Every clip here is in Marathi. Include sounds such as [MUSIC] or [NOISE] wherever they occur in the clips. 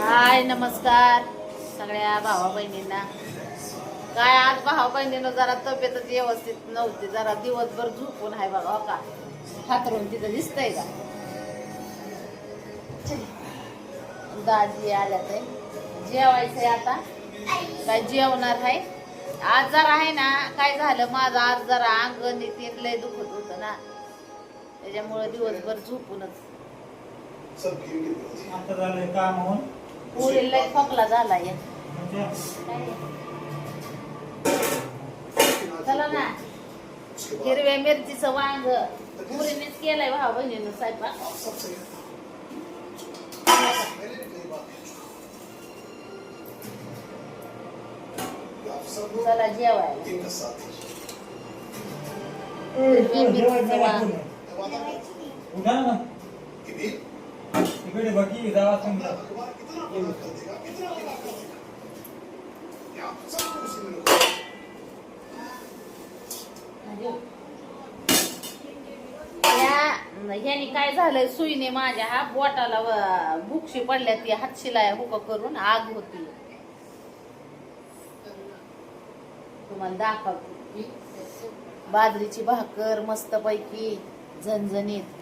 हाय नमस्कार. सगळ्या भावा बहिणींना. काय आज भावा बहिणीनं जरा तब्येतच व्यवस्थित नव्हती जरा दिवसभर झोपून आहे बघा हो का? हातरून तिथं दिसतंय का? दाजी आल्या ते जेवायचंय आता. काय जेवणार आहे? आज जरा आहे ना काय झालं माझं आज जरा अंगण नीतीन लय दुखत होतं ना. त्याच्यामुळे दिवसभर झोपूनच. आता झालंय काम होऊन पुरीला लय खोकला झालाय म्हणजे चला ना हिरव्या मिरचीचं वांग पुरीनेच केलंय भावा बहिणीनं स्वयंपाक चला जेवायला हिरव्या मिरचीचं वांग उठा इकडे बघी जावा समजा. ह्याने काय झालंय सुईने माझ्या हा बोटाला व- पडल्या ती हातशिलाय हुक करून आग होती. तुम्हाला दाखवते. बाजरीची भाकर मस्त पैकी झणझणीत.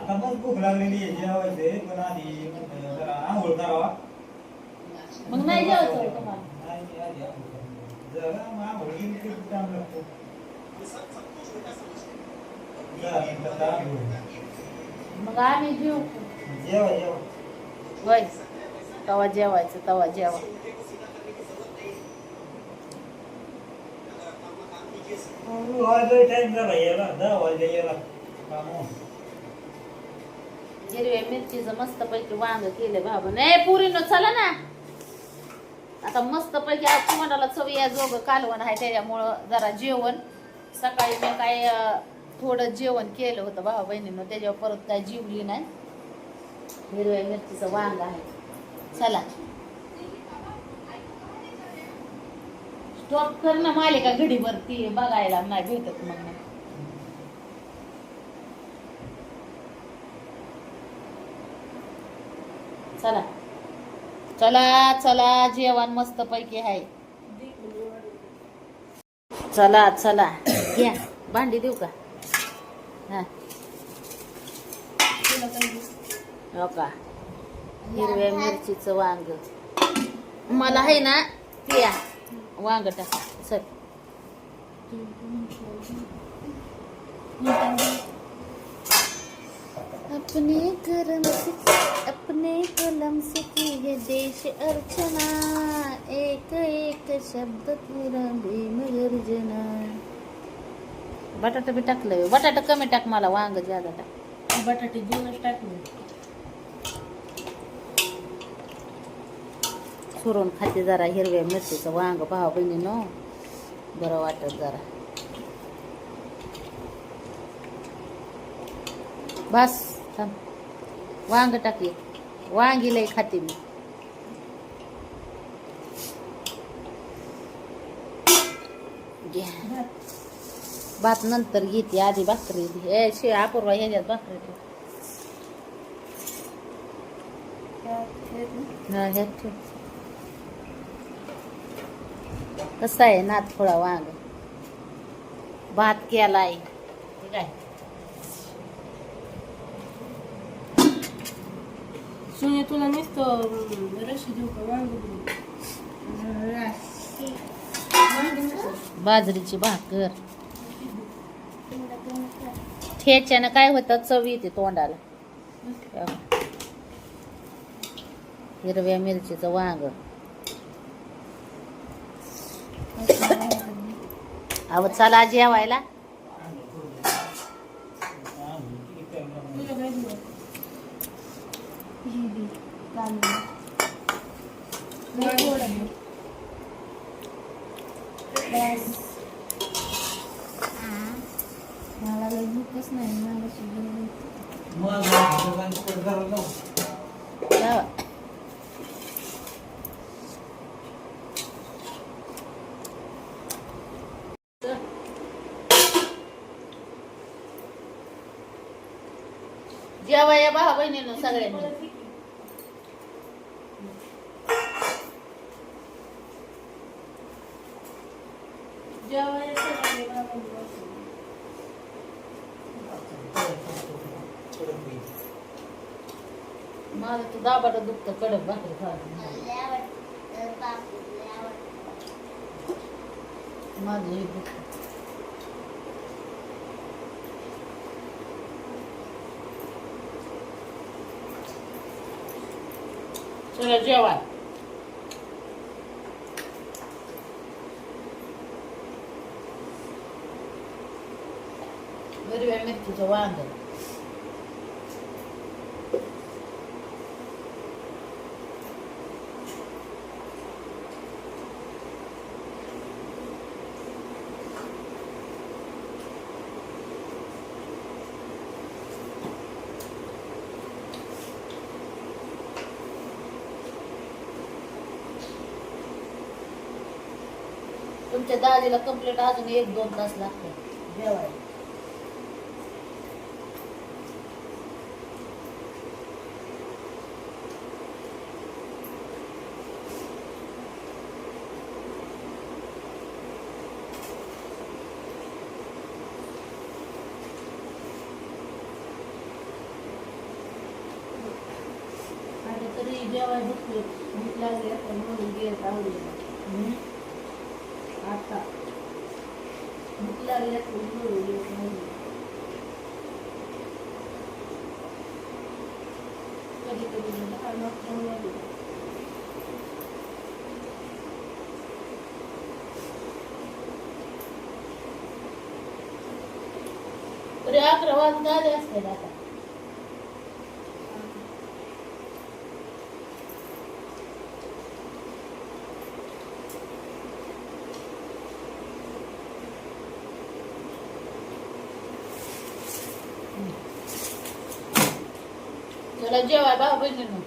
आता मग भूक लागलेली आहे जेवायचे पण आधी म्हणलं जरा आंघोळ करावा मग नाही जेवायचं होय तुम्हाला नाही, आधी आंघोळ करावी. जरा मग आंघोळ केली की time लागतो. दहा मिनिटात आंघोळ. मग आम्ही घेऊ जेवा जेवा वय तवा जेवायचं तवा जेवा वाजले टाइम झाला याला दहा वाजले याला काम होऊन. हिरव्या मिरचीचं मस्त पैकी वांग केलं बाबा नाही पुरीनं चला ना. आता मस्त पैकी आज तुम्हाला चव या जोग कालवण आहे त्याच्यामुळं जरा जेवण. सकाळी मी काय थोडं जेवण केलं होतं भावा बहिणीनं त्याच्यावर परत काय जीवली नाही. हिरव्या मिरचीचं वांग आहे. चला. स्टॉप कर ना मालिका घडीवरती बघायला नाही भेटत मग. चला. चला चला जेवण मस्त पैकी आहे. चला चला. घ्या. भांडी देऊ का? हा. हो का? हिरव्या मिरचीचं वांग. मला आहे ना पिया वांग टाका. चल. अपने कर्म से अपने कलम से की है देश अर्चना। एक एक शब्द तुरा भीम गर्जना बटाटा बी टाकलं बटाटा कमी टाक मला वांग ज्यादा टाक. बटाटे दोनच टाकले. सुरून खाते जरा हिरव्या मिरचीचं वांग भावा बहिणीनं बरं वाटत जरा. बस. थांब वांग टाकले वांगी लय खाते मी घ्या भात नंतर घेते आधी भाकरी हे शे अपूर्वा ह्याच्यात भाकरी ठेव. हा, ह्यात ठेव. कसा आहे नात थोडा वांग भात केलाय ठीक आहे सोने तुला नुसतं रशी देऊ का वांग बाजरीची भाकर ठेच्यानं काय होतं चव येते तोंडाला हिरव्या मिरचीचं वांग अहो चला जेवायला तुला काय देऊ मला लई भूकच नाही मला सुद्धा मग आता कट करायला लावू. जेवा. जेवा या भावा बहिणीनं सगळ्यांनी जेवायला सगळे बाबांनी बसवलं. माझं तर दाबाटा दुखतं कडक भाकरी खायला माझं हे दुखतं चला जेवा हिरव्या मिरचीचं वांग तुमच्या दादीला कंप्लीट अजून एक दोन तास लागते जेवायला तरी जेवाय बसले भूक लागली आता म्हणून गेलं आवडीला. आता. भूक लागल्या कधी कधी दहा प्रवास झाले असते आता चला जेवाय भाऊ बहिणीनं.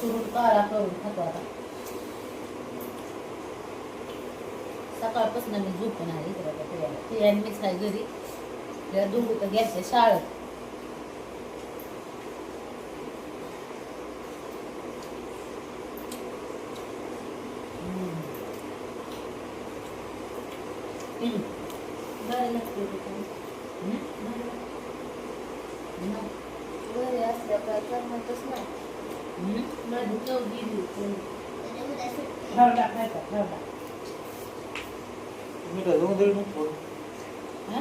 सुरू काळा करून खातो आता. सकाळपासून मी झोपून आले इकडं ते आणि मीच आहे घरी. त्या दोघी तर घ्यायचे शाळेत. हम्म. हम्म. बरं लागते ते पण. हम्म. बरं लागते. हम्म. घरी असल्या काय करमतच नाही हम्म. माझी चव गेली होती. ठेवला खायचा ठेवला हा?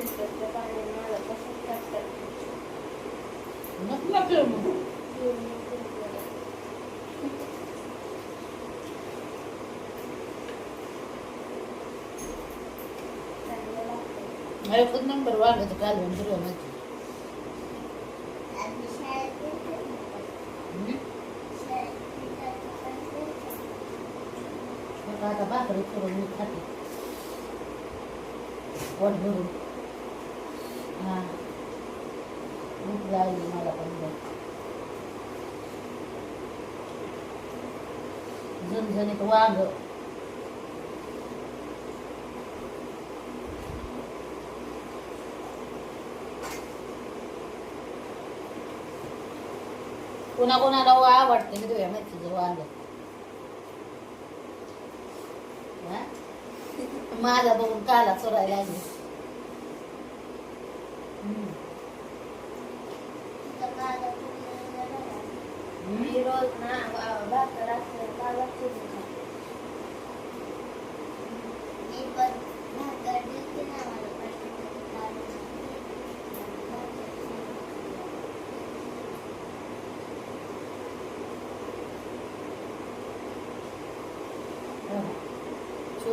फिल्टरच्या पाण्याने मला कसं टाकतात नको ना ठेव मग. चांगलं लागतं एकच नंबर वाढत कालवण हिरवं माहिती आम्ही शाळेत गेलतो ना. शाळेत आता भाकरी करून मी खाते पोट भरून हा भूक लागली मला पण बघ. झणझणीत वांग कोणा कोणाला वा आवडते हिरव्या मिरचीचं वांग हा? माझा बघून काला चोरायला लागली हम्म. तिथं कांदा चिरून झाला. हम्म. मी रोज ना वा- भाकर असलं कांदा चिरून खाते. मी पण भाकर देते ना मला पाठीमध्ये काढून. भाकर चिरून खाते.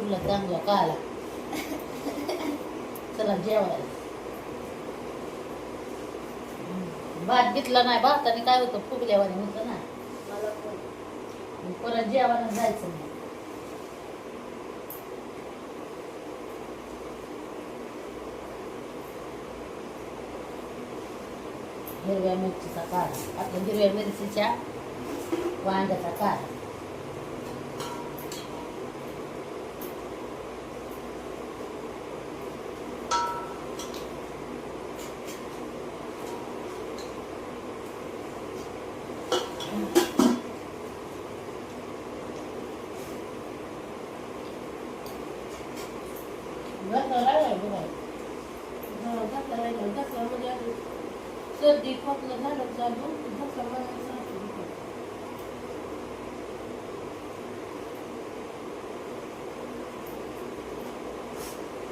हा. चुरला चांगला काला चला जेवायला भात घेतला नाही भाताने काय होतं फुगल्यावाने होतं ना परत जेवायला जायचं नाही हिरव्या मिरचीचा काढा आपल्या हिरव्या मिरचीच्या वांग्याचा काढा घातलं हा, घातला म्हणजे सर्दी खोकलं झालं चालू घातला मला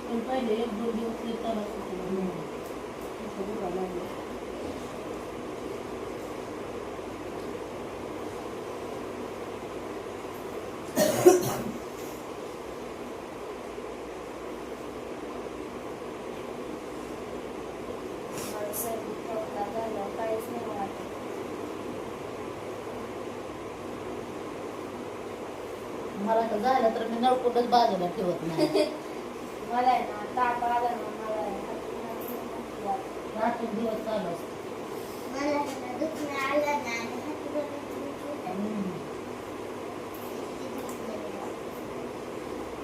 पण पहिले एक दोन दिवस लई त्रास दुखायला मला सर्दी खोकला झाला काहीच नाही वाटत मला तर झालं तर मी नळकुंडच बाजूला ठेवत नाही [LAUGHS] मला आहे ना ताप आला ना मला आहे ना हात- हात- रात्री दिवस चालू असतो मला आहे ना दुखणं आलं ना आणि हात दुखत होतं. हम्म.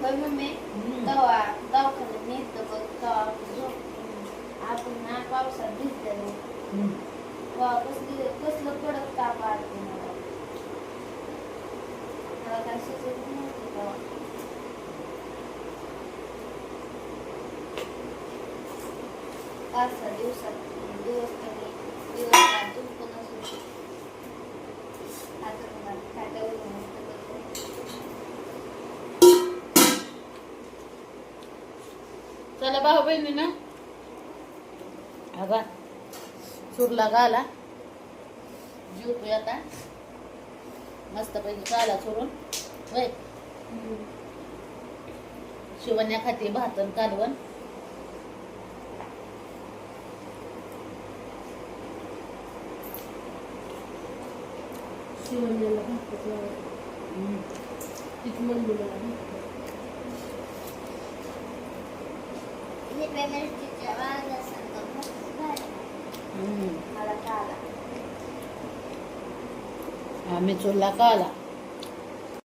होय मम्मी हम्म. दवा दवाखान्यात नेतं बघ तेव्हा आपण झोप आपण ना पावसात भिजलेलो हम्म. वा कसली कसलं कडक ताप मला मला काय सुचत नव्हतं सहा दिवसात दिवस कमी दिवस रात झोपूनच होते आता खाट्यावरून चला भाऊ बहिणी ना. अगा चुरला गाला. जेवतोय आता. मस्तपैकी गाला चुरून. होय. शिवण्या खाती भातन कालवण. शिवण्याला तिथं मंडूला घातलं हिरव्या मिरचीच्या वांग्यासारखं